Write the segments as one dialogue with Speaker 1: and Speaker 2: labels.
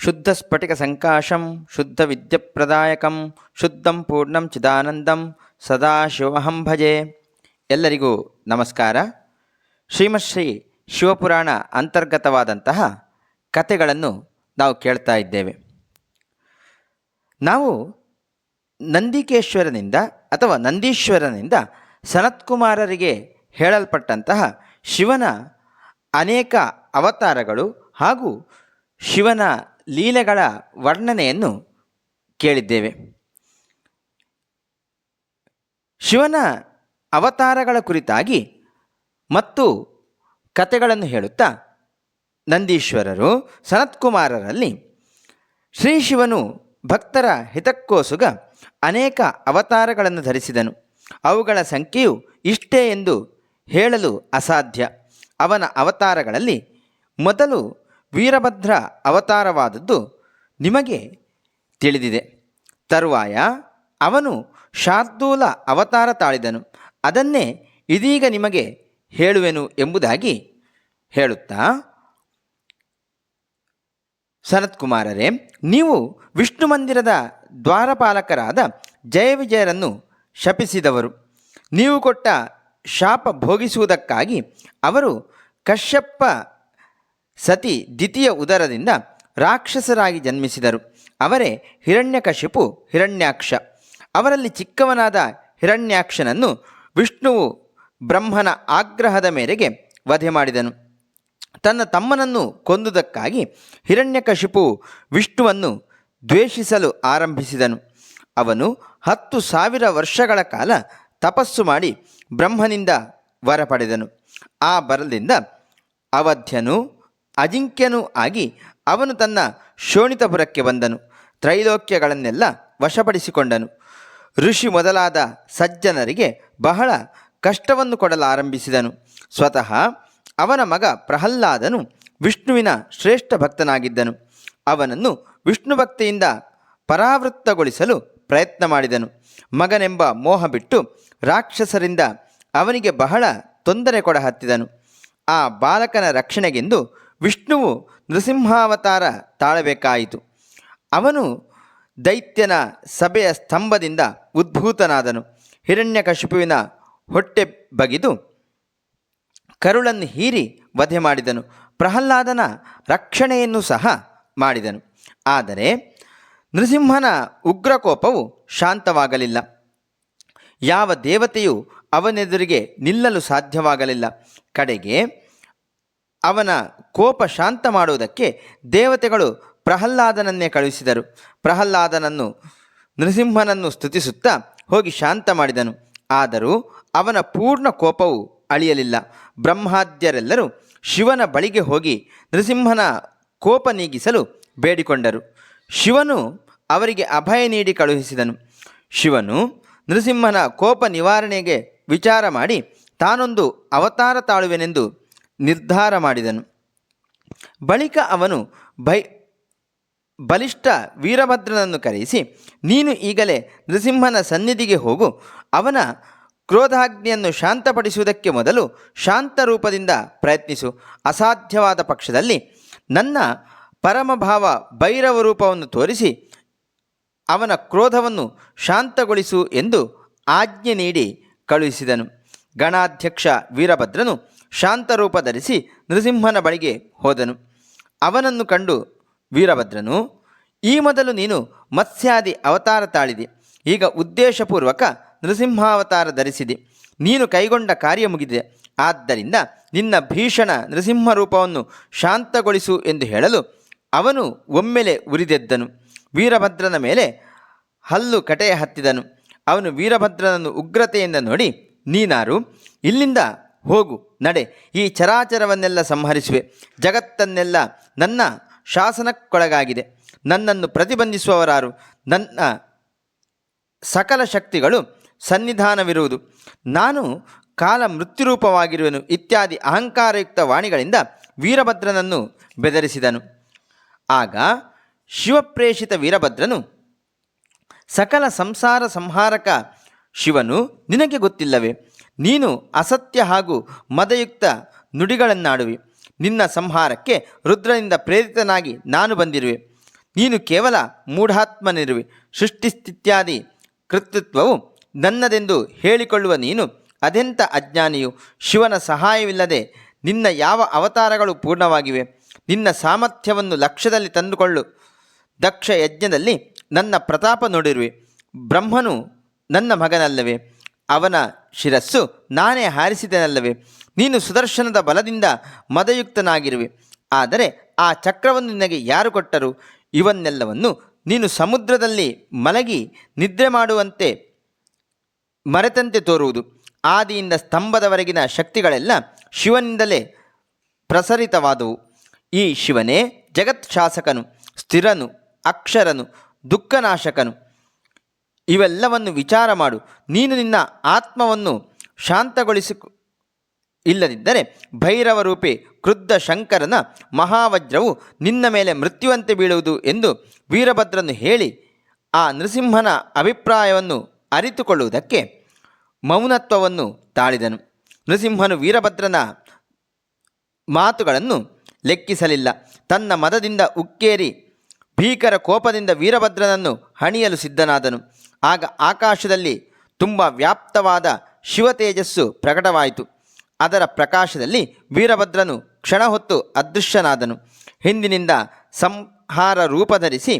Speaker 1: शुद्धस्फटिकसङ्काशं शुद्धविद्यप्रदायकं ಶುದ್ಧಂ ಪೂರ್ಣಂ ಚಿದಾನಂದಂ ಸದಾಶಿವಹಂ ಭಜೆ ಎಲ್ಲರಿಗೂ ನಮಸ್ಕಾರ ಶ್ರೀಮಶ್ರೀ ಶಿವಪುರಾಣ ಅಂತರ್ಗತವಾದಂತಹ ಕಥೆಗಳನ್ನು ನಾವು ಕೇಳ್ತಾ ಇದ್ದೇವೆ ನಾವು ನಂದಿಕೇಶ್ವರನಿಂದ ಅಥವಾ ನಂದೀಶ್ವರನಿಂದ ಸನತ್ಕುಮಾರರಿಗೆ ಹೇಳಲ್ಪಟ್ಟಂತಹ ಶಿವನ ಅನೇಕ ಅವತಾರಗಳು ಹಾಗೂ ಶಿವನ ಲೀಲೆಗಳ ವರ್ಣನೆಯನ್ನು ಕೇಳಿದ್ದೇವೆ. ಶಿವನ ಅವತಾರಗಳ ಕುರಿತಾಗಿ ಮತ್ತು ಕತೆಗಳನ್ನು ಹೇಳುತ್ತಾ ನಂದೀಶ್ವರರು ಸನತ್ಕುಮಾರರಲ್ಲಿ ಶ್ರೀ ಶಿವನು ಭಕ್ತರ ಹಿತಕ್ಕೋಸುಗ ಅನೇಕ ಅವತಾರಗಳನ್ನು ಧರಿಸಿದನು. ಅವುಗಳ ಸಂಖ್ಯೆಯು ಇಷ್ಟೇ ಎಂದು ಹೇಳಲು ಅಸಾಧ್ಯ. ಅವನ ಅವತಾರಗಳಲ್ಲಿ ಮೊದಲು ವೀರಭದ್ರ ಅವತಾರವಾದದ್ದು ನಿಮಗೆ ತಿಳಿದಿದೆ. ತರುವಾಯ ಅವನು ಶಾರ್ದೂಲ ಅವತಾರ ತಾಳಿದನು. ಅದನ್ನೇ ಇದೀಗ ನಿಮಗೆ ಹೇಳುವೆನು ಎಂಬುದಾಗಿ ಹೇಳುತ್ತಾ, ಸನತ್ಕುಮಾರರೇ, ನೀವು ವಿಷ್ಣು ಮಂದಿರದ ದ್ವಾರಪಾಲಕರಾದ ಜಯವಿಜಯರನ್ನು ಶಪಿಸಿದವರು. ನೀವು ಕೊಟ್ಟ ಶಾಪ ಭೋಗಿಸುವುದಕ್ಕಾಗಿ ಅವರು ಕಶ್ಯಪ ಸತಿ ದ್ವಿತೀಯ ಉದರದಿಂದ ರಾಕ್ಷಸರಾಗಿ ಜನ್ಮಿಸಿದರು. ಅವರೇ ಹಿರಣ್ಯಕಶಿಪು ಹಿರಣ್ಯಾಕ್ಷ. ಅವರಲ್ಲಿ ಚಿಕ್ಕವನಾದ ಹಿರಣ್ಯಾಕ್ಷನನ್ನು ವಿಷ್ಣುವು ಬ್ರಹ್ಮನ ಆಗ್ರಹದ ಮೇರೆಗೆ ವಧೆ ಮಾಡಿದನು. ತನ್ನ ತಮ್ಮನನ್ನು ಕೊಂದುದಕ್ಕಾಗಿ ಹಿರಣ್ಯಕಶಿಪು ವಿಷ್ಣುವನ್ನು ದ್ವೇಷಿಸಲು ಆರಂಭಿಸಿದನು. ಅವನು ಹತ್ತು ಸಾವಿರ ವರ್ಷಗಳ ಕಾಲ ತಪಸ್ಸು ಮಾಡಿ ಬ್ರಹ್ಮನಿಂದ ವರ ಪಡೆದನು. ಆ ಬರದಿಂದ ಅವಧ್ಯನು ಅಜಿಂಕ್ಯನೂ ಆಗಿ ಅವನು ತನ್ನ ಶೋಣಿತಪುರಕ್ಕೆ ಬಂದನು. ತ್ರೈಲೋಕ್ಯಗಳನ್ನೆಲ್ಲ ವಶಪಡಿಸಿಕೊಂಡನು. ಋಷಿ ಮೊದಲಾದ ಸಜ್ಜನರಿಗೆ ಬಹಳ ಕಷ್ಟವನ್ನು ಕೊಡಲಾರಂಭಿಸಿದನು. ಸ್ವತಃ ಅವನ ಮಗ ಪ್ರಹ್ಲಾದನು ವಿಷ್ಣುವಿನ ಶ್ರೇಷ್ಠ ಭಕ್ತನಾಗಿದ್ದನು. ಅವನನ್ನು ವಿಷ್ಣು ಭಕ್ತಿಯಿಂದ ಪರಾವೃತ್ತಗೊಳಿಸಲು ಪ್ರಯತ್ನ ಮಾಡಿದನು. ಮಗನೆಂಬ ಮೋಹ ಬಿಟ್ಟು ರಾಕ್ಷಸರಿಂದ ಅವನಿಗೆ ಬಹಳ ತೊಂದರೆ ಕೊಡಹತ್ತಿದನು. ಆ ಬಾಲಕನ ರಕ್ಷಣೆಗೆಂದು ವಿಷ್ಣುವು ನೃಸಿಂಹಾವತಾರ ತಾಳಬೇಕಾಯಿತು. ಅವನು ದೈತ್ಯನ ಸಭೆಯ ಸ್ತಂಭದಿಂದ ಉದ್ಭೂತನಾದನು. ಹಿರಣ್ಯಕಶಿಪುವಿನ ಹೊಟ್ಟೆ ಬಗಿದು ಕರುಳನ್ನು ಹೀರಿ ವಧೆ ಮಾಡಿದನು. ಪ್ರಹ್ಲಾದನ ರಕ್ಷಣೆಯನ್ನು ಸಹ ಮಾಡಿದನು. ಆದರೆ ನೃಸಿಂಹನ ಉಗ್ರಕೋಪವು ಶಾಂತವಾಗಲಿಲ್ಲ. ಯಾವ ದೇವತೆಯು ಅವನೆದುರಿಗೆ ನಿಲ್ಲಲು ಸಾಧ್ಯವಾಗಲಿಲ್ಲ. ಕಡೆಗೆ ಅವನ ಕೋಪ ಶಾಂತ ಮಾಡುವುದಕ್ಕೆ ದೇವತೆಗಳು ಪ್ರಹ್ಲಾದನನ್ನೇ ಕಳುಹಿಸಿದರು. ಪ್ರಹ್ಲಾದನನ್ನು ನೃಸಿಂಹನನ್ನು ಸ್ತುತಿಸುತ್ತಾ ಹೋಗಿ ಶಾಂತ ಮಾಡಿದನು. ಆದರೂ ಅವನ ಪೂರ್ಣ ಕೋಪವು ಅಳಿಯಲಿಲ್ಲ. ಬ್ರಹ್ಮಾದ್ಯರೆಲ್ಲರೂ ಶಿವನ ಬಳಿಗೆ ಹೋಗಿ ನೃಸಿಂಹನ ಕೋಪ ನೀಗಿಸಲು ಬೇಡಿಕೊಂಡರು. ಶಿವನು ಅವರಿಗೆ ಅಭಯ ನೀಡಿ ಕಳುಹಿಸಿದನು. ಶಿವನು ನೃಸಿಂಹನ ಕೋಪ ನಿವಾರಣೆಗೆ ವಿಚಾರ ಮಾಡಿ ತಾನೊಂದು ಅವತಾರ ತಾಳುವೆನೆಂದು ನಿರ್ಧಾರ ಮಾಡಿದನು. ಬಳಿಕ ಅವನು ಬೈ ಬಲಿಷ್ಠ ವೀರಭದ್ರನನ್ನು ಕರೆಯಿಸಿ, ನೀನು ಈಗಲೇ ನೃಸಿಂಹನ ಸನ್ನಿಧಿಗೆ ಹೋಗು. ಅವನ ಕ್ರೋಧಾಗ್ನಿಯನ್ನು ಶಾಂತಪಡಿಸುವುದಕ್ಕೆ ಮೊದಲು ಶಾಂತ ರೂಪದಿಂದ ಪ್ರಯತ್ನಿಸು. ಅಸಾಧ್ಯವಾದ ಪಕ್ಷದಲ್ಲಿ ನನ್ನ ಪರಮಭಾವ ಭೈರವ ರೂಪವನ್ನು ತೋರಿಸಿ ಅವನ ಕ್ರೋಧವನ್ನು ಶಾಂತಗೊಳಿಸು ಎಂದು ಆಜ್ಞೆ ನೀಡಿ ಕಳುಹಿಸಿದನು. ಗಣಾಧ್ಯಕ್ಷ ವೀರಭದ್ರನು ಶಾಂತರೂಪ ಧರಿಸಿ ನೃಸಿಂಹನ ಬಳಿಗೆ ಹೋದನು. ಅವನನ್ನು ಕಂಡು ವೀರಭದ್ರನು, ಈ ಮೊದಲು ನೀನು ಮತ್ಸ್ಯಾದಿ ಅವತಾರ ತಾಳಿದೆ. ಈಗ ಉದ್ದೇಶಪೂರ್ವಕ ನೃಸಿಂಹಾವತಾರ ಧರಿಸಿದೆ. ನೀನು ಕೈಗೊಂಡ ಕಾರ್ಯ ಮುಗಿದಿದೆ. ಆದ್ದರಿಂದ ನಿನ್ನ ಭೀಷಣ ನೃಸಿಂಹ ರೂಪವನ್ನು ಶಾಂತಗೊಳಿಸು ಎಂದು ಹೇಳಲು ಅವನು ಒಮ್ಮೆಲೆ ಉರಿದೆದ್ದನು. ವೀರಭದ್ರನ ಮೇಲೆ ಹಲ್ಲು ಕಟೆಯ ಹತ್ತಿದನು. ಅವನು ವೀರಭದ್ರನನ್ನು ಉಗ್ರತೆಯಿಂದ ನೋಡಿ, ನೀನಾರು, ಇಲ್ಲಿಂದ ಹೋಗು, ನಡೆ. ಈ ಚರಾಚರವನ್ನೆಲ್ಲ ಸಂಹರಿಸುವೆ. ಜಗತ್ತನ್ನೆಲ್ಲ ನನ್ನ ಶಾಸನಕ್ಕೊಳಗಾಗಿದೆ. ನನ್ನನ್ನು ಪ್ರತಿಬಂಧಿಸುವವರಾರು. ನನ್ನ ಸಕಲ ಶಕ್ತಿಗಳು ಸನ್ನಿಧಾನವಿರುವುದು. ನಾನು ಕಾಲ ಮೃತ್ಯುರೂಪವಾಗಿರುವೆನು ಇತ್ಯಾದಿ ಅಹಂಕಾರಯುಕ್ತ ವಾಣಿಗಳಿಂದ ವೀರಭದ್ರನನ್ನು ಬೆದರಿಸಿದನು. ಆಗ ಶಿವಪ್ರೇಷಿತ ವೀರಭದ್ರನು, ಸಕಲ ಸಂಸಾರ ಸಂಹಾರಕ ಶಿವನು, ನಿನಗೆ ಗೊತ್ತಿಲ್ಲವೇ? ನೀನು ಅಸತ್ಯ ಹಾಗೂ ಮದಯುಕ್ತ ನುಡಿಗಳನ್ನಾಡುವಿ. ನಿನ್ನ ಸಂಹಾರಕ್ಕೆ ರುದ್ರನಿಂದ ಪ್ರೇರಿತನಾಗಿ ನಾನು ಬಂದಿರುವೆ. ನೀನು ಕೇವಲ ಮೂಢಾತ್ಮನಿರುವೆ. ಸೃಷ್ಟಿಸ್ಥಿತ್ಯಾದಿ ಕೃತೃತ್ವವು ನನ್ನದೆಂದು ಹೇಳಿಕೊಳ್ಳುವ ನೀನು ಅದೆಂಥ ಅಜ್ಞಾನಿಯು? ಶಿವನ ಸಹಾಯವಿಲ್ಲದೆ ನಿನ್ನ ಯಾವ ಅವತಾರಗಳು ಪೂರ್ಣವಾಗಿವೆ? ನಿನ್ನ ಸಾಮರ್ಥ್ಯವನ್ನು ಲಕ್ಷ್ಯದಲ್ಲಿ ತಂದುಕೊಳ್ಳು. ದಕ್ಷ ಯಜ್ಞದಲ್ಲಿ ನನ್ನ ಪ್ರತಾಪ ನೋಡಿರುವೆ. ಬ್ರಹ್ಮನು ನನ್ನ ಮಗನಲ್ಲವೇ. ಅವನ ಶಿರಸ್ಸು ನಾನೇ ಹಾರಿಸಿದೆನಲ್ಲವೇ? ನೀನು ಸುದರ್ಶನದ ಬಲದಿಂದ ಮದಯುಕ್ತನಾಗಿರುವೆ. ಆದರೆ ಆ ಚಕ್ರವನ್ನು ನಿನಗೆ ಯಾರು ಕೊಟ್ಟರು? ಇವನ್ನೆಲ್ಲವನ್ನು ನೀನು ಸಮುದ್ರದಲ್ಲಿ ಮಲಗಿ ನಿದ್ರೆ ಮಾಡುವಂತೆ ಮರೆತಂತೆ ತೋರುವುದು. ಆದಿಯಿಂದ ಸ್ತಂಭದವರೆಗಿನ ಶಕ್ತಿಗಳೆಲ್ಲ ಶಿವನಿಂದಲೇ ಪ್ರಸರಿತವಾದವು. ಈ ಶಿವನೇ ಜಗತ್ ಶಾಸಕನು ಸ್ಥಿರನು, ಅಕ್ಷರನು, ದುಃಖನಾಶಕನು. ಇವೆಲ್ಲವನ್ನು ವಿಚಾರ ಮಾಡು. ನೀನು ನಿನ್ನ ಆತ್ಮವನ್ನು ಶಾಂತಗೊಳಿಸಿ ಇಲ್ಲದಿದ್ದರೆ ಭೈರವ ರೂಪಿ ಕ್ರುದ್ಧ ಶಂಕರನ ಮಹಾವಜ್ರವು ನಿನ್ನ ಮೇಲೆ ಮೃತ್ಯುವಂತೆ ಬೀಳುವುದು ಎಂದು ವೀರಭದ್ರನು ಹೇಳಿ ಆ ನೃಸಿಂಹನ ಅಭಿಪ್ರಾಯವನ್ನು ಅರಿತುಕೊಳ್ಳುವುದಕ್ಕೆ ಮೌನತ್ವವನ್ನು ತಾಳಿದನು. ನೃಸಿಂಹನು ವೀರಭದ್ರನ ಮಾತುಗಳನ್ನು ಲೆಕ್ಕಿಸಲಿಲ್ಲ. ತನ್ನ ಮದದಿಂದ ಉಕ್ಕೇರಿ ಭೀಕರ ಕೋಪದಿಂದ ವೀರಭದ್ರನನ್ನು ಹಣಿಯಲು ಸಿದ್ಧನಾದನು. ಆಗ ಆಕಾಶದಲ್ಲಿ ತುಂಬ ವ್ಯಾಪ್ತವಾದ ಶಿವತೇಜಸ್ಸು ಪ್ರಕಟವಾಯಿತು. ಅದರ ಪ್ರಕಾಶದಲ್ಲಿ ವೀರಭದ್ರನು ಕ್ಷಣ ಹೊತ್ತು ಅದೃಶ್ಯನಾದನು. ಹಿಂದಿನಿಂದ ಸಂಹಾರ ರೂಪ ಧರಿಸಿ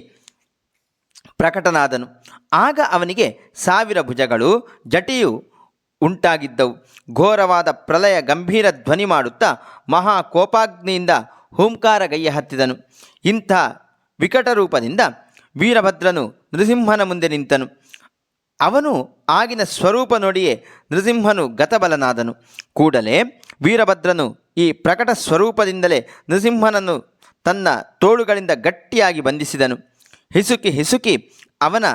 Speaker 1: ಪ್ರಕಟನಾದನು. ಆಗ ಅವನಿಗೆ ಸಾವಿರ ಭುಜಗಳು ಜಟಿಯು ಉಂಟಾಗಿದ್ದವು. ಘೋರವಾದ ಪ್ರಲಯ ಗಂಭೀರ ಧ್ವನಿ ಮಾಡುತ್ತಾ ಮಹಾ ಕೋಪಾಗ್ನಿಯಿಂದ ಹೂಂಕಾರಗೈಯ ಹತ್ತಿದನು ಇಂಥ ವಿಕಟ ರೂಪದಿಂದ ವೀರಭದ್ರನು ನೃಸಿಂಹನ ಮುಂದೆ ನಿಂತನು. ಅವನು ಆಗಿನ ಸ್ವರೂಪ ನೋಡಿಯೇ ನೃಸಿಂಹನು ಗತಬಲನಾದನು. ಕೂಡಲೇ ವೀರಭದ್ರನು ಈ ಪ್ರಕಟ ಸ್ವರೂಪದಿಂದಲೇ ನೃಸಿಂಹನನ್ನು ತನ್ನ ತೋಳುಗಳಿಂದ ಗಟ್ಟಿಯಾಗಿ ಬಂಧಿಸಿದನು. ಹಿಸುಕಿ ಹಿಸುಕಿ ಅವನ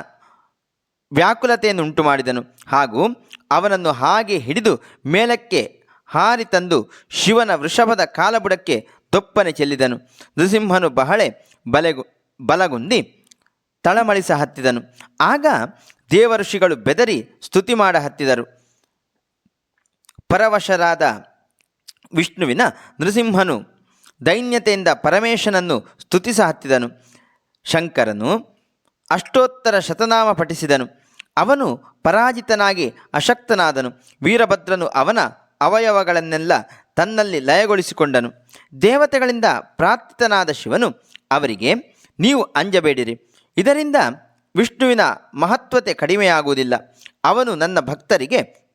Speaker 1: ವ್ಯಾಕುಲತೆಯನ್ನು ಉಂಟು ಮಾಡಿದನು ಹಾಗೂ ಅವನನ್ನು ಹಾಗೆ ಹಿಡಿದು ಮೇಲಕ್ಕೆ ಹಾರಿ ತಂದು ಶಿವನ ವೃಷಭದ ಕಾಲಬುಡಕ್ಕೆ ತೊಪ್ಪನೆ ಚೆಲ್ಲಿದನು. ನೃಸಿಂಹನು ಬಹಳೆ ಬಲೆಗು ಬಲಗುಂದಿ ತಳಮಳಿಸ ಹತ್ತಿದನು. ಆಗ ದೇವಋಷಿಗಳು ಬೆದರಿ ಸ್ತುತಿ ಮಾಡ ಹತ್ತಿದರು. ಪರವಶರಾದ ವಿಷ್ಣುವಿನ ನೃಸಿಂಹನು ದೈನ್ಯತೆಯಿಂದ ಪರಮೇಶನನ್ನು ಸ್ತುತಿಸ ಹತ್ತಿದನು. ಶಂಕರನು ಅಷ್ಟೋತ್ತರ ಶತನಾಮ ಪಠಿಸಿದನು. ಅವನು ಪರಾಜಿತನಾಗಿ ಅಶಕ್ತನಾದನು. ವೀರಭದ್ರನು ಅವನ ಅವಯವಗಳನ್ನೆಲ್ಲ ತನ್ನಲ್ಲಿ ಲಯಗೊಳಿಸಿಕೊಂಡನು. ದೇವತೆಗಳಿಂದ ಪ್ರಾರ್ಥಿತನಾದ ಶಿವನು ಅವರಿಗೆ ನೀವು ಅಂಜಬೇಡಿರಿ. ಇದರಿಂದ ವಿಷ್ಣುವಿನ ಮಹತ್ವತೆ ಕಡಿಮೆಯಾಗುವುದಿಲ್ಲ. ಅವನು ನನ್ನ ಭಕ್ತರಿಗೆ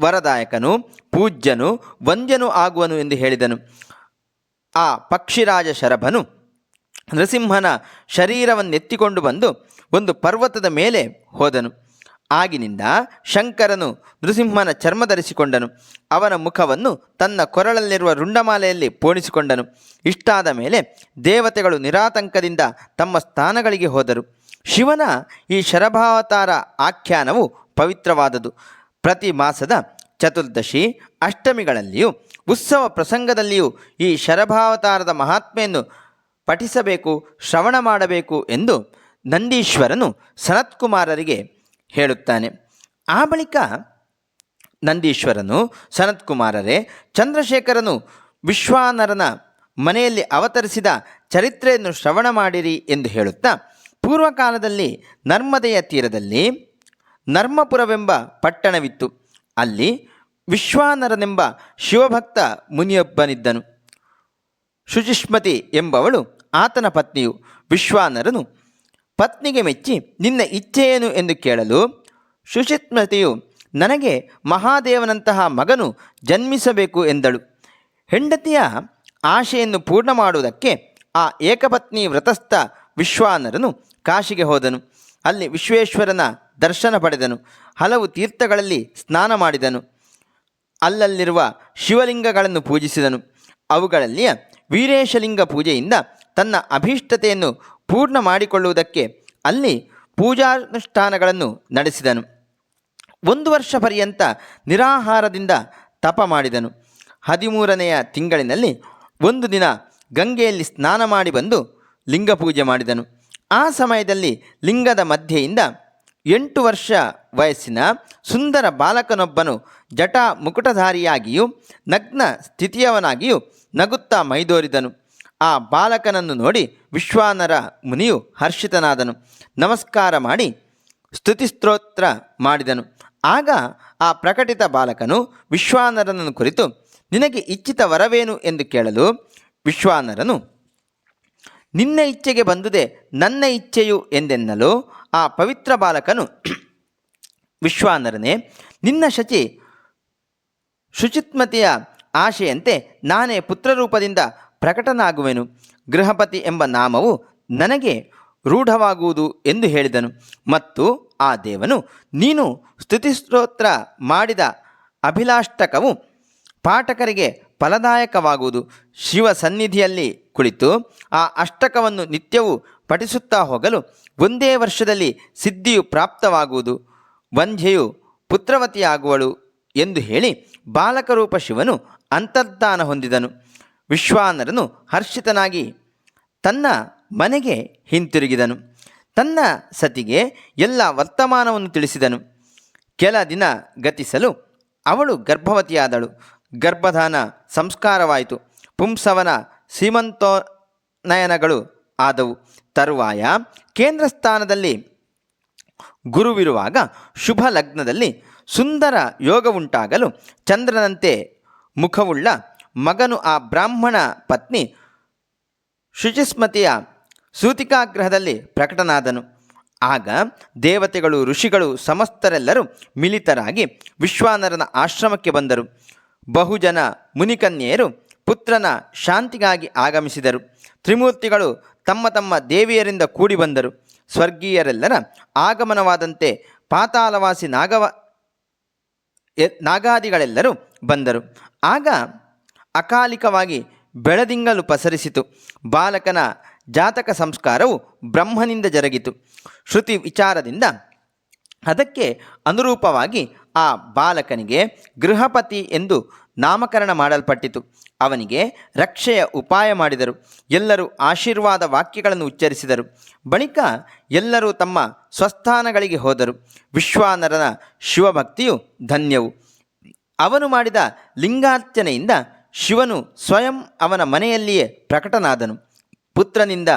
Speaker 1: ವರದಾಯಕನು, ಪೂಜ್ಯನು, ವಂದ್ಯನು ಆಗುವನು ಎಂದು ಹೇಳಿದನು. ಆ ಪಕ್ಷಿರಾಜ ಶರಭನು ನರಸಿಂಹನ ಶರೀರವನ್ನೆತ್ತಿಕೊಂಡು ಬಂದು ಒಂದು ಪರ್ವತದ ಮೇಲೆ ಹೋದನು. ಆಗಿನಿಂದ ಶಂಕರನು ನೃಸಿಂಹನ ಚರ್ಮ ಧರಿಸಿಕೊಂಡನು. ಅವನ ಮುಖವನ್ನು ತನ್ನ ಕೊರಳಲ್ಲಿರುವ ರುಂಡಮಾಲೆಯಲ್ಲಿ ಪೋಣಿಸಿಕೊಂಡನು. ಇಷ್ಟಾದ ಮೇಲೆ ದೇವತೆಗಳು ನಿರಾತಂಕದಿಂದ ತಮ್ಮ ಸ್ಥಾನಗಳಿಗೆ ಹೋದರು. ಶಿವನ ಈ ಶರಭಾವತಾರ ಆಖ್ಯಾನವು ಪವಿತ್ರವಾದದು ಪ್ರತಿ ಮಾಸದ ಚತುರ್ದಶಿ ಅಷ್ಟಮಿಗಳಲ್ಲಿಯೂ ಉತ್ಸವ ಪ್ರಸಂಗದಲ್ಲಿಯೂ ಈ ಶರಭಾವತಾರದ ಮಹಾತ್ಮೆಯನ್ನು ಪಠಿಸಬೇಕು, ಶ್ರವಣ ಮಾಡಬೇಕು ಎಂದು ನಂದೀಶ್ವರನು ಸನತ್ಕುಮಾರರಿಗೆ ಹೇಳುತ್ತಾನೆ. ಆ ಬಳಿಕ ನಂದೀಶ್ವರನು ಸನತ್ಕುಮಾರರೇ, ಚಂದ್ರಶೇಖರನು ವಿಶ್ವಾನರನ ಮನೆಯಲ್ಲಿ ಅವತರಿಸಿದ ಚರಿತ್ರೆಯನ್ನು ಶ್ರವಣ ಮಾಡಿರಿ ಎಂದು ಹೇಳುತ್ತಾ, ಪೂರ್ವಕಾಲದಲ್ಲಿ ನರ್ಮದೆಯ ತೀರದಲ್ಲಿ ನರ್ಮಪುರವೆಂಬ ಪಟ್ಟಣವಿತ್ತು. ಅಲ್ಲಿ ವಿಶ್ವಾನರನೆಂಬ ಶಿವಭಕ್ತ ಮುನಿಯೊಬ್ಬನಿದ್ದನು. ಶುಚಿಷ್ಮತಿ ಎಂಬವಳು ಆತನ ಪತ್ನಿಯು. ವಿಶ್ವಾನರನು ಪತ್ನಿಗೆ ಮೆಚ್ಚಿ ನಿನ್ನ ಇಚ್ಛೆಯೇನು ಎಂದು ಕೇಳಲು ಸುಶಿತ್ಮತೆಯು ನನಗೆ ಮಹಾದೇವನಂತಹ ಮಗನು ಜನ್ಮಿಸಬೇಕು ಎಂದಳು. ಹೆಂಡತಿಯ ಆಶೆಯನ್ನು ಪೂರ್ಣ ಮಾಡುವುದಕ್ಕೆ ಆ ಏಕಪತ್ನಿ ವ್ರತಸ್ಥ ವಿಶ್ವಾನರನು ಕಾಶಿಗೆ ಹೋದನು. ಅಲ್ಲಿ ವಿಶ್ವೇಶ್ವರನ ದರ್ಶನ ಪಡೆದನು. ಹಲವು ತೀರ್ಥಗಳಲ್ಲಿ ಸ್ನಾನ ಮಾಡಿದನು. ಅಲ್ಲಲ್ಲಿರುವ ಶಿವಲಿಂಗಗಳನ್ನು ಪೂಜಿಸಿದನು. ಅವುಗಳಲ್ಲಿಯ ವೀರೇಶಲಿಂಗ ಪೂಜೆಯಿಂದ ತನ್ನ ಅಭೀಷ್ಟತೆಯನ್ನು ಪೂರ್ಣ ಮಾಡಿಕೊಳ್ಳುವುದಕ್ಕೆ ಅಲ್ಲಿ ಪೂಜಾನುಷ್ಠಾನಗಳನ್ನು ನಡೆಸಿದನು. ಒಂದು ವರ್ಷ ಪರ್ಯಂತ ನಿರಾಹಾರದಿಂದ ತಪ ಮಾಡಿದನು. ಹದಿಮೂರನೆಯ ತಿಂಗಳಿನಲ್ಲಿ ಒಂದು ದಿನ ಗಂಗೆಯಲ್ಲಿ ಸ್ನಾನ ಮಾಡಿ ಬಂದು ಲಿಂಗ ಪೂಜೆ ಮಾಡಿದನು. ಆ ಸಮಯದಲ್ಲಿ ಲಿಂಗದ ಮಧ್ಯೆಯಿಂದ ಎಂಟು ವರ್ಷ ವಯಸ್ಸಿನ ಸುಂದರ ಬಾಲಕನೊಬ್ಬನು ಜಟಾ ಮುಕುಟಧಾರಿಯಾಗಿಯೂ ನಗ್ನ ಸ್ಥಿತಿಯವನಾಗಿಯೂ ನಗುತ್ತಾ ಮೈದೋರಿದನು. ಆ ಬಾಲಕನನ್ನು ನೋಡಿ ವಿಶ್ವಾನರ ಮುನಿಯು ಹರ್ಷಿತನಾದನು. ನಮಸ್ಕಾರ ಮಾಡಿ ಸ್ತುತಿಸ್ತೋತ್ರ ಮಾಡಿದನು. ಆಗ ಆ ಪ್ರಕಟಿತ ಬಾಲಕನು ವಿಶ್ವಾನರನನ್ನು ಕುರಿತು, ನಿನಗೆ ಇಚ್ಛಿತ ವರವೇನು ಎಂದು ಕೇಳಲು ವಿಶ್ವಾನರನು, ನಿನ್ನ ಇಚ್ಛೆಗೆ ಬಂದುದೇ ನನ್ನ ಇಚ್ಛೆಯು ಎಂದೆನ್ನಲು ಆ ಪವಿತ್ರ ಬಾಲಕನು ವಿಶ್ವಾನರನೇ, ನಿನ್ನ ಶಚಿ ಶುಚಿತ್ಮತೆಯ ಆಶೆಯಂತೆ ನಾನೇ ಪುತ್ರರೂಪದಿಂದ ಪ್ರಕಟನಾಗುವೆನು. ಗೃಹಪತಿ ಎಂಬ ನಾಮವು ನನಗೆ ರೂಢವಾಗುವುದು ಎಂದು ಹೇಳಿದನು. ಮತ್ತು ಆ ದೇವನು, ನೀನು ಸ್ತುತಿಸ್ತೋತ್ರ ಮಾಡಿದ ಅಭಿಲಾಷ್ಟಕವು ಪಾಠಕರಿಗೆ ಫಲದಾಯಕವಾಗುವುದು. ಶಿವ ಸನ್ನಿಧಿಯಲ್ಲಿ ಕುಳಿತು ಆ ಅಷ್ಟಕವನ್ನು ನಿತ್ಯವೂ ಪಠಿಸುತ್ತಾ ಹೋಗಲು ಒಂದೇ ವರ್ಷದಲ್ಲಿ ಸಿದ್ಧಿಯು ಪ್ರಾಪ್ತವಾಗುವುದು. ವಂಧ್ಯೆಯು ಪುತ್ರವತಿಯಾಗುವಳು ಎಂದು ಹೇಳಿ ಬಾಲಕರೂಪ ಶಿವನು ಅಂತರ್ಧಾನ ಹೊಂದಿದನು. ವಿಶ್ವಾನರನು ಹರ್ಷಿತನಾಗಿ ತನ್ನ ಮನೆಗೆ ಹಿಂತಿರುಗಿದನು. ತನ್ನ ಸತಿಗೆ ಎಲ್ಲ ವರ್ತಮಾನವನ್ನು ತಿಳಿಸಿದನು. ಕೆಲ ದಿನ ಗತಿಸಲು ಅವಳು ಗರ್ಭವತಿಯಾದಳು. ಗರ್ಭಧಾನ ಸಂಸ್ಕಾರವಾಯಿತು. ಪುಂಸವನ ಸೀಮಂತೋನಯನಗಳು ಆದವು. ತರುವಾಯ ಕೇಂದ್ರ ಸ್ಥಾನದಲ್ಲಿ ಗುರುವಿರುವಾಗ ಶುಭ ಲಗ್ನದಲ್ಲಿ ಸುಂದರ ಯೋಗವುಂಟಾಗಲು ಚಂದ್ರನಂತೆ ಮುಖವುಳ್ಳ ಮಗನು ಆ ಬ್ರಾಹ್ಮಣ ಪತ್ನಿ ಶುಚಿಸ್ಮತಿಯ ಸೂತಿಕಾಗ್ರಹದಲ್ಲಿ ಪ್ರಕಟನಾದನು. ಆಗ ದೇವತೆಗಳು, ಋಷಿಗಳು ಸಮಸ್ತರೆಲ್ಲರೂ ಮಿಲಿತರಾಗಿ ವಿಶ್ವಾನರನ ಆಶ್ರಮಕ್ಕೆ ಬಂದರು. ಬಹುಜನ ಮುನಿಕನ್ಯೆಯರು ಪುತ್ರನ ಶಾಂತಿಗಾಗಿ ಆಗಮಿಸಿದರು. ತ್ರಿಮೂರ್ತಿಗಳು ತಮ್ಮ ತಮ್ಮ ದೇವಿಯರಿಂದ ಕೂಡಿ ಬಂದರು. ಸ್ವರ್ಗೀಯರೆಲ್ಲರ ಆಗಮನವಾದಂತೆ ಪಾತಾಳವಾಸಿ ನಾಗವ ನಾಗಾದಿಗಳೆಲ್ಲರೂ ಬಂದರು. ಆಗ ಅಕಾಲಿಕವಾಗಿ ಬೆಳದಿಂಗಲು ಪಸರಿಸಿತು. ಬಾಲಕನ ಜಾತಕ ಸಂಸ್ಕಾರವು ಬ್ರಹ್ಮನಿಂದ ಜರುಗಿತು. ಶ್ರುತಿ ವಿಚಾರದಿಂದ ಅದಕ್ಕೆ ಅನುರೂಪವಾಗಿ ಆ ಬಾಲಕನಿಗೆ ಗೃಹಪತಿ ಎಂದು ನಾಮಕರಣ ಮಾಡಲ್ಪಟ್ಟಿತು. ಅವನಿಗೆ ರಕ್ಷೆಯ ಉಪಾಯ ಮಾಡಿದರು. ಎಲ್ಲರೂ ಆಶೀರ್ವಾದ ವಾಕ್ಯಗಳನ್ನು ಉಚ್ಚರಿಸಿದರು. ಬಳಿಕ ಎಲ್ಲರೂ ತಮ್ಮ ಸ್ವಸ್ಥಾನಗಳಿಗೆ ಹೋದರು. ವಿಶ್ವಾನರನ ಶಿವಭಕ್ತಿಯು ಧನ್ಯವು. ಅವನು ಮಾಡಿದ ಲಿಂಗಾರ್ಚನೆಯಿಂದ ಶಿವನು ಸ್ವಯಂ ಅವನ ಮನೆಯಲ್ಲಿಯೇ ಪ್ರಕಟನಾದನು. ಪುತ್ರನಿಂದ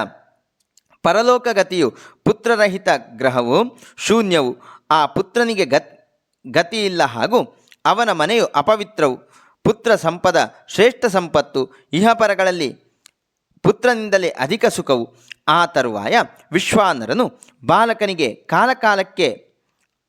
Speaker 1: ಪರಲೋಕಗತಿಯು ಪುತ್ರರಹಿತ ಗ್ರಹವು ಶೂನ್ಯವು. ಆ ಪುತ್ರನಿಗೆ ಗತ್, ಗತಿಯಿಲ್ಲ ಹಾಗೂ ಅವನ ಮನೆಯು ಅಪವಿತ್ರವು. ಪುತ್ರ ಸಂಪದ ಶ್ರೇಷ್ಠ ಸಂಪತ್ತು ಇಹಪರಗಳಲ್ಲಿ ಪುತ್ರನಿಂದಲೇ ಅಧಿಕ ಸುಖವು. ಆ ತರುವಾಯ ವಿಶ್ವಾನರನು ಬಾಲಕನಿಗೆ ಕಾಲಕಾಲಕ್ಕೆ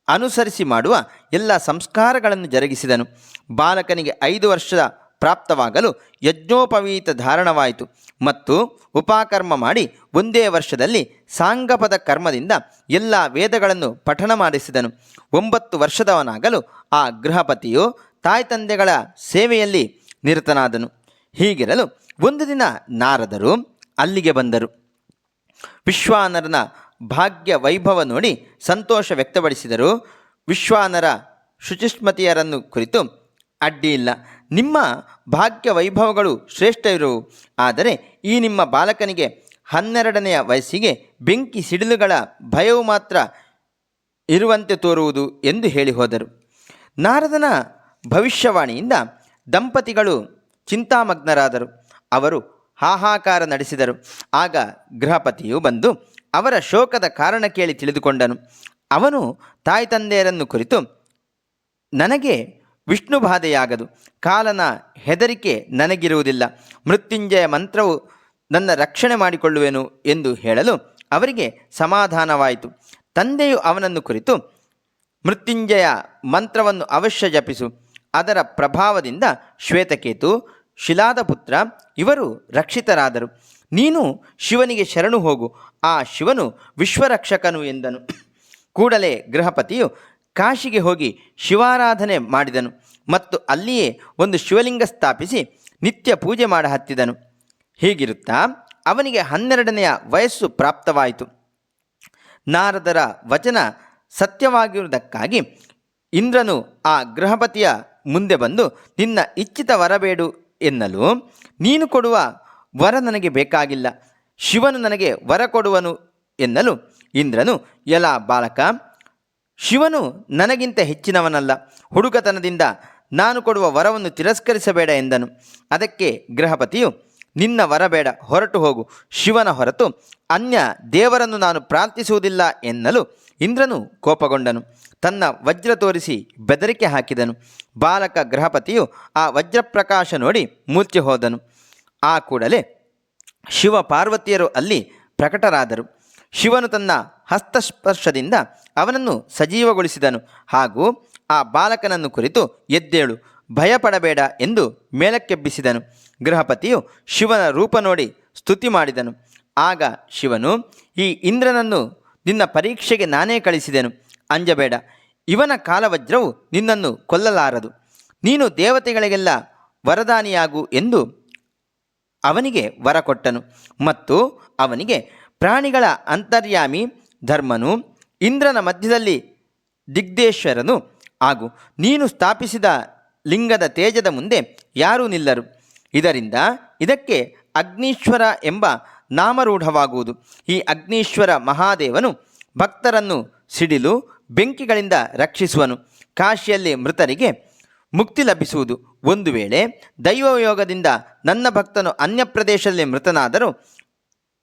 Speaker 1: ಅನುಸರಿಸಿ ಮಾಡುವ ಎಲ್ಲ ಸಂಸ್ಕಾರಗಳನ್ನು ಜರುಗಿಸಿದನು. ಬಾಲಕನಿಗೆ ಐದು ವರ್ಷದ ಪ್ರಾಪ್ತವಾಗಲು ಯಜ್ಞೋಪವೀತ ಧಾರಣವಾಯಿತು. ಮತ್ತು ಉಪಾಕರ್ಮ ಮಾಡಿ ಒಂದೇ ವರ್ಷದಲ್ಲಿ ಸಾಂಗಪದ ಕರ್ಮದಿಂದ ಎಲ್ಲ ವೇದಗಳನ್ನು ಪಠಣ ಮಾಡಿಸಿದನು. ಒಂಬತ್ತು ವರ್ಷದವನಾಗಲು ಆ ಗೃಹಪತಿಯು ತಾಯ್ತಂದೆಗಳ ಸೇವೆಯಲ್ಲಿ ನಿರತನಾದನು. ಹೀಗಿರಲು ಒಂದು ದಿನ ನಾರದರು ಅಲ್ಲಿಗೆ ಬಂದರು. ವಿಶ್ವಾನರನ ಭಾಗ್ಯ ವೈಭವ ನೋಡಿ ಸಂತೋಷ ವ್ಯಕ್ತಪಡಿಸಿದರು. ವಿಶ್ವಾನರ ಶುಚಿಸ್ಮತಿಯರನ್ನು ಕುರಿತು ಅಡ್ಡಿ ಇಲ್ಲ ನಿಮ್ಮ ಭಾಗ್ಯ ವೈಭವಗಳು ಶ್ರೇಷ್ಠವಿರುವು ಆದರೆ ಈ ನಿಮ್ಮ ಬಾಲಕನಿಗೆ ಹನ್ನೆರಡನೆಯ ವಯಸ್ಸಿಗೆ ಬೆಂಕಿ ಸಿಡಿಲುಗಳ ಭಯವು ಮಾತ್ರ ಇರುವಂತೆ ತೋರುವುದು ಎಂದು ಹೇಳಿ ಹೋದರು. ನಾರದನ ಭವಿಷ್ಯವಾಣಿಯಿಂದ ದಂಪತಿಗಳು ಚಿಂತಾಮಗ್ನರಾದರು. ಅವರು ಹಾಹಾಕಾರ ನಡೆಸಿದರು. ಆಗ ಗೃಹಪತಿಯು ಬಂದು ಅವರ ಶೋಕದ ಕಾರಣ ಕೇಳಿ ತಿಳಿದುಕೊಂಡನು. ಅವನು ತಾಯಿ ತಂದೆಯರನ್ನು ಕುರಿತು, ನನಗೆ ವಿಷ್ಣು ಬಾಧೆಯಾಗದು. ಕಾಲನ ಹೆದರಿಕೆ ನನಗಿರುವುದಿಲ್ಲ. ಮೃತ್ಯುಂಜಯ ಮಂತ್ರವು ನನ್ನ ರಕ್ಷಣೆ ಮಾಡಿಕೊಳ್ಳುವೆನು ಎಂದು ಹೇಳಲು ಅವರಿಗೆ ಸಮಾಧಾನವಾಯಿತು. ತಂದೆಯು ಅವನನ್ನು ಕುರಿತು, ಮೃತ್ಯುಂಜಯ ಮಂತ್ರವನ್ನು ಅವಶ್ಯ ಜಪಿಸು. ಅದರ ಪ್ರಭಾವದಿಂದ ಶ್ವೇತಕೇತು, ಶಿಲಾದ ಪುತ್ರ, ಇವರು ರಕ್ಷಿತರಾದರು. ನೀನು ಶಿವನಿಗೆ ಶರಣು ಹೋಗು. ಆ ಶಿವನು ವಿಶ್ವರಕ್ಷಕನು ಎಂದನು. ಕೂಡಲೇ ಗೃಹಪತಿಯು ಕಾಶಿಗೆ ಹೋಗಿ ಶಿವಾರಾಧನೆ ಮಾಡಿದನು ಮತ್ತು ಅಲ್ಲಿಯೇ ಒಂದು ಶಿವಲಿಂಗ ಸ್ಥಾಪಿಸಿ ನಿತ್ಯ ಪೂಜೆ ಮಾಡ ಹತ್ತಿದನು ಹೀಗಿರುತ್ತಾ ಅವನಿಗೆ ಹನ್ನೆರಡನೆಯ ವಯಸ್ಸು ಪ್ರಾಪ್ತವಾಯಿತು. ನಾರದರ ವಚನ ಸತ್ಯವಾಗಿರುವುದಕ್ಕಾಗಿ ಇಂದ್ರನು ಆ ಗೃಹಪತಿಯ ಮುಂದೆ ಬಂದು, ನಿನ್ನ ಇಚ್ಛಿತ ವರಬೇಡು ಎನ್ನಲು, ನೀನು ಕೊಡುವ ವರ ನನಗೆ ಬೇಕಾಗಿಲ್ಲ. ಶಿವನು ನನಗೆ ವರ ಕೊಡುವನು ಎನ್ನಲು ಇಂದ್ರನು ಎಲ ಬಾಲಕ ಶಿವನು ನನಗಿಂತ ಹೆಚ್ಚಿನವನಲ್ಲ. ಹುಡುಗತನದಿಂದ ನಾನು ಕೊಡುವ ವರವನ್ನು ತಿರಸ್ಕರಿಸಬೇಡ ಎಂದನು. ಅದಕ್ಕೆ ಗೃಹಪತಿಯು, ನಿನ್ನ ವರಬೇಡ ಹೊರಟು ಹೋಗು. ಶಿವನ ಹೊರತು ಅನ್ಯ ದೇವರನ್ನು ನಾನು ಪ್ರಾರ್ಥಿಸುವುದಿಲ್ಲ ಎನ್ನಲು ಇಂದ್ರನು ಕೋಪಗೊಂಡನು. ತನ್ನ ವಜ್ರ ತೋರಿಸಿ ಬೆದರಿಕೆ ಹಾಕಿದನು. ಬಾಲಕ ಗೃಹಪತಿಯು ಆ ವಜ್ರಪ್ರಕಾಶ ನೋಡಿ ಮೂರ್ಛೆ ಹೋದನು. ಆ ಕೂಡಲೇ ಶಿವ ಪಾರ್ವತಿಯರು ಅಲ್ಲಿ ಪ್ರಕಟರಾದರು. ಶಿವನು ತನ್ನ ಹಸ್ತಸ್ಪರ್ಶದಿಂದ ಅವನನ್ನು ಸಜೀವಗೊಳಿಸಿದನು. ಹಾಗೂ ಆ ಬಾಲಕನನ್ನು ಕುರಿತು ಎದ್ದೇಳು, ಭಯಪಡಬೇಡ ಎಂದು ಮೇಲಕ್ಕೆಬ್ಬಿಸಿದನು. ಗೃಹಪತಿಯು ಶಿವನ ರೂಪ ನೋಡಿ ಸ್ತುತಿ ಮಾಡಿದನು. ಆಗ ಶಿವನು, ಈ ಇಂದ್ರನನ್ನು ನಿನ್ನ ಪರೀಕ್ಷೆಗೆ ನಾನೇ ಕಳಿಸಿದೆನು. ಅಂಜಬೇಡ, ಇವನ ಕಾಲವಜ್ರವು ನಿನ್ನನ್ನು ಕೊಲ್ಲಲಾರದು. ನೀನು ದೇವತೆಗಳಿಗೆಲ್ಲ ವರದಾನಿಯಾಗು ಎಂದು ಅವನಿಗೆ ವರ ಕೊಟ್ಟನು ಮತ್ತು ಅವನಿಗೆ ಪ್ರಾಣಿಗಳ ಅಂತರ್ಯಾಮಿ ಧರ್ಮನು ಇಂದ್ರನ ಮಧ್ಯದಲ್ಲಿ ದಿಗ್ದೇಶ್ವರನು ಹಾಗೂ ನೀನು ಸ್ಥಾಪಿಸಿದ ಲಿಂಗದ ತೇಜದ ಮುಂದೆ ಯಾರೂ ನಿಲ್ಲರು. ಇದರಿಂದ ಇದಕ್ಕೆ ಅಗ್ನೀಶ್ವರ ಎಂಬ ನಾಮರೂಢವಾಗುವುದು. ಈ ಅಗ್ನೀಶ್ವರ ಮಹಾದೇವನು ಭಕ್ತರನ್ನು ಸಿಡಿಲು ಬೆಂಕಿಗಳಿಂದ ರಕ್ಷಿಸುವನು. ಕಾಶಿಯಲ್ಲಿ ಮೃತರಿಗೆ ಮುಕ್ತಿ ಲಭಿಸುವುದು. ಒಂದು ವೇಳೆ ದೈವಯೋಗದಿಂದ ನನ್ನ ಭಕ್ತನು ಅನ್ಯ ಪ್ರದೇಶದಲ್ಲಿ ಮೃತನಾದರೂ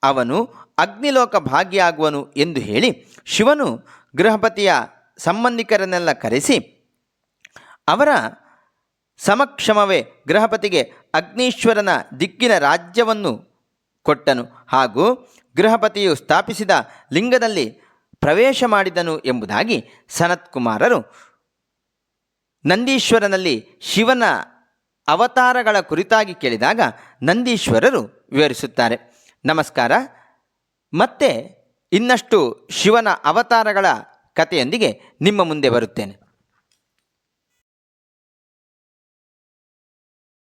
Speaker 1: ಅವನು ಅಗ್ನಿಲೋಕ ಭಾಗಿಯಾಗುವನು ಎಂದು ಹೇಳಿ ಶಿವನು ಗೃಹಪತಿಯ ಸಂಬಂಧಿಕರನ್ನೆಲ್ಲ ಕರೆಸಿ, ಅವರ ಸಮಕ್ಷಮವೇ ಗೃಹಪತಿಗೆ ಅಗ್ನೀಶ್ವರನ ದಿಕ್ಕಿನ ರಾಜ್ಯವನ್ನು ಕೊಟ್ಟನು. ಹಾಗೂ ಗೃಹಪತಿಯು ಸ್ಥಾಪಿಸಿದ ಲಿಂಗದಲ್ಲಿ ಪ್ರವೇಶ ಮಾಡಿದನು ಎಂಬುದಾಗಿ ಸನತ್ಕುಮಾರರು ನಂದೀಶ್ವರನಲ್ಲಿ ಶಿವನ ಅವತಾರಗಳ ಕುರಿತಾಗಿ ಕೇಳಿದಾಗ ನಂದೀಶ್ವರರು ವಿವರಿಸುತ್ತಾರೆ. ನಮಸ್ಕಾರ. ಮತ್ತೆ ಇನ್ನಷ್ಟು ಶಿವನ ಅವತಾರಗಳ ಕಥೆಯೊಂದಿಗೆ ನಿಮ್ಮ ಮುಂದೆ ಬರುತ್ತೇನೆ.